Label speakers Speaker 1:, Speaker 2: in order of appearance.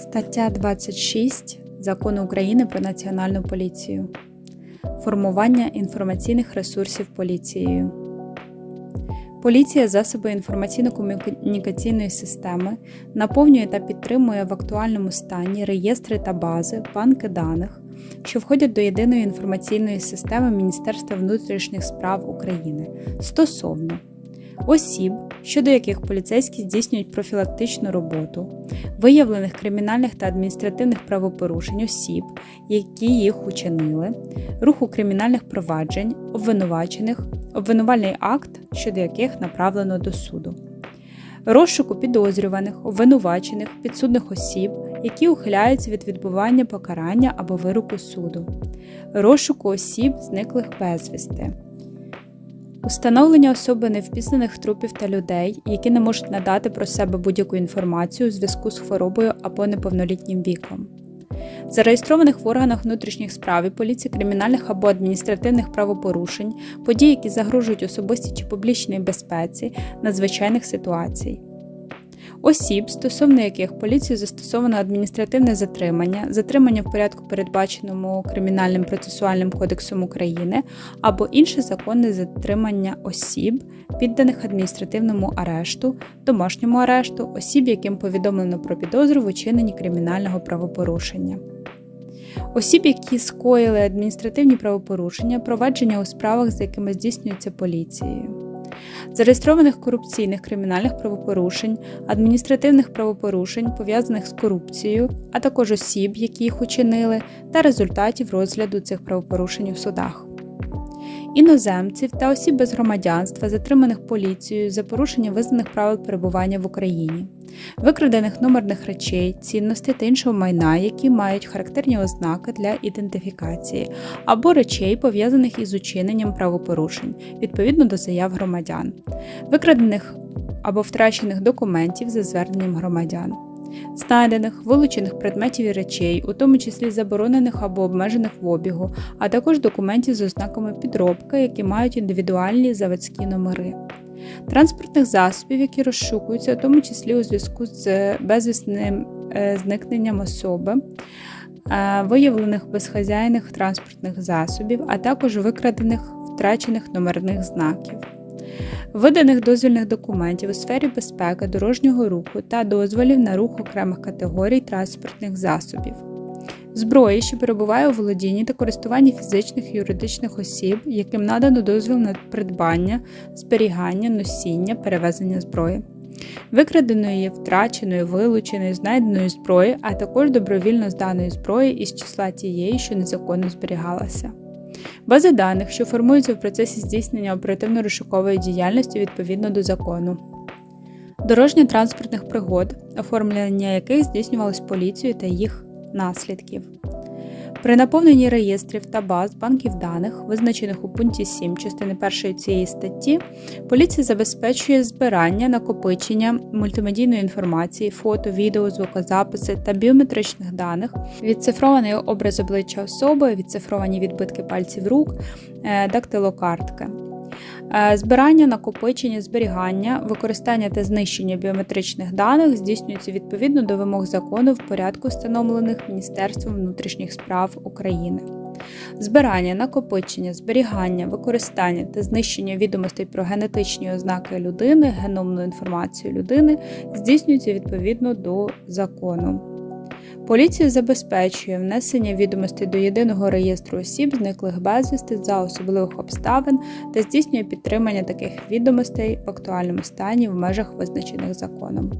Speaker 1: Стаття 26 Закону України про Національну поліцію. Формування інформаційних ресурсів поліцією. Поліція засоби інформаційно-комунікаційної системи наповнює та підтримує в актуальному стані реєстри та бази, банки даних, що входять до єдиної інформаційної системи Міністерства внутрішніх справ України стосовно осіб, щодо яких поліцейські здійснюють профілактичну роботу, виявлених кримінальних та адміністративних правопорушень осіб, які їх учинили, руху кримінальних проваджень, обвинувачених, обвинувальний акт, щодо яких направлено до суду, розшуку підозрюваних, обвинувачених, підсудних осіб, які ухиляються від відбування покарання або вироку суду, розшуку осіб, зниклих безвісти. Установлення особи невпізнаних трупів та людей, які не можуть надати про себе будь-яку інформацію у зв'язку з хворобою або неповнолітнім віком, зареєстрованих в органах внутрішніх справ і поліції кримінальних або адміністративних правопорушень, подій, які загрожують особистій чи публічній безпеці, надзвичайних ситуацій. Осіб, стосовно яких поліцією застосовано адміністративне затримання, затримання в порядку, передбаченому Кримінальним процесуальним кодексом України, або інше законне затримання осіб, підданих адміністративному арешту, домашньому арешту, осіб, яким повідомлено про підозру в учиненні кримінального правопорушення. Осіб, які скоїли адміністративні правопорушення, провадження у справах, з якими здійснюється поліцією зареєстрованих корупційних кримінальних правопорушень, адміністративних правопорушень, пов'язаних з корупцією, а також осіб, які їх учинили, та результатів розгляду цих правопорушень у судах. Іноземців та осіб без громадянства, затриманих поліцією за порушення визнаних правил перебування в Україні, викрадених номерних речей, цінностей та іншого майна, які мають характерні ознаки для ідентифікації, або речей, пов'язаних із учиненням правопорушень відповідно до заяв громадян, викрадених або втрачених документів за зверненням громадян. Знайдених, вилучених предметів і речей, у тому числі заборонених або обмежених в обігу, а також документів з ознаками підробки, які мають індивідуальні заводські номери, транспортних засобів, які розшукуються, у тому числі у зв'язку з безвісним е, зникненням особи, е, виявлених безхазяйних транспортних засобів, а також викрадених втрачених номерних знаків виданих дозвільних документів у сфері безпеки дорожнього руху та дозволів на рух окремих категорій транспортних засобів, зброї, що перебуває у володінні та користуванні фізичних і юридичних осіб, яким надано дозвіл на придбання, зберігання, носіння, перевезення зброї. Викраденої, втраченої, вилученої, знайденої зброї, а також добровільно зданої зброї із числа тієї, що незаконно зберігалася. Бази даних, що формуються в процесі здійснення оперативно-розшукової діяльності відповідно до закону. Дорожньо транспортних пригод, оформлення яких здійснювалось поліцією та їх наслідків. При наповненні реєстрів та баз банків даних, визначених у пункті 7 частини 1 цієї статті, поліція забезпечує збирання, накопичення мультимедійної інформації, фото, відео, звукозаписи та біометричних даних, відцифрований образ обличчя особи, відцифровані відбитки пальців рук, е, дактилокартки. Е, збирання, накопичення, зберігання, використання та знищення біометричних даних здійснюється відповідно до вимог закону в порядку, встановлених Міністерством внутрішніх справ України. Збирання, накопичення, зберігання, використання та знищення відомостей про генетичні ознаки людини, геномну інформацію людини здійснюється відповідно до закону. Поліція забезпечує внесення відомостей до єдиного реєстру осіб, зниклих безвісти за особливих обставин та здійснює підтримання таких відомостей в актуальному стані в межах визначених законом.